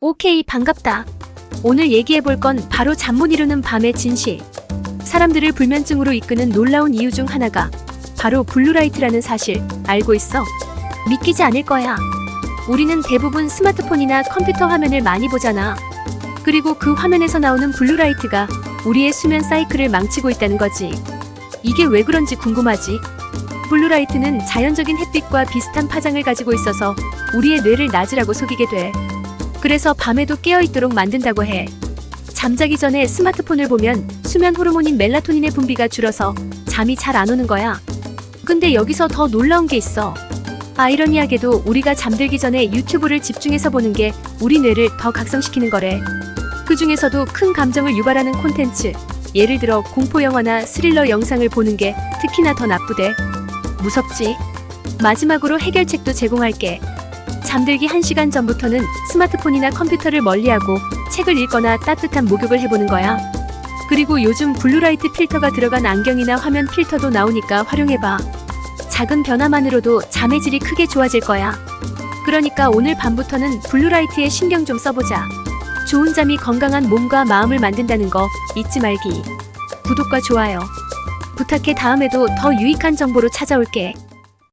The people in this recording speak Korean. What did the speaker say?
오케이, 반갑다. 오늘 얘기해볼 건 바로 잠 못 이루는 밤의 진실. 사람들을 불면증으로 이끄는 놀라운 이유 중 하나가 바로 블루라이트라는 사실 알고 있어? 믿기지 않을 거야. 우리는 대부분 스마트폰이나 컴퓨터 화면을 많이 보잖아. 그리고 그 화면에서 나오는 블루라이트가 우리의 수면 사이클을 망치고 있다는 거지. 이게 왜 그런지 궁금하지? 블루라이트는 자연적인 햇빛과 비슷한 파장을 가지고 있어서 우리의 뇌를 낮으라고 속이게 돼. 그래서 밤에도 깨어 있도록 만든다고 해. 잠자기 전에 스마트폰을 보면 수면 호르몬인 멜라토닌의 분비가 줄어서 잠이 잘 안 오는 거야. 근데 여기서 더 놀라운 게 있어. 아이러니하게도 우리가 잠들기 전에 유튜브를 집중해서 보는 게 우리 뇌를 더 각성시키는 거래. 그 중에서도 큰 감정을 유발하는 콘텐츠, 예를 들어 공포 영화나 스릴러 영상을 보는 게 특히나 더 나쁘대. 무섭지? 마지막으로 해결책도 제공할게. 잠들기 1시간 전부터는 스마트폰이나 컴퓨터를 멀리하고 책을 읽거나 따뜻한 목욕을 해보는 거야. 그리고 요즘 블루라이트 필터가 들어간 안경이나 화면 필터도 나오니까 활용해봐. 작은 변화만으로도 잠의 질이 크게 좋아질 거야. 그러니까 오늘 밤부터는 블루라이트에 신경 좀 써보자. 좋은 잠이 건강한 몸과 마음을 만든다는 거 잊지 말기. 구독과 좋아요. 부탁해 다음에도 더 유익한 정보로 찾아올게.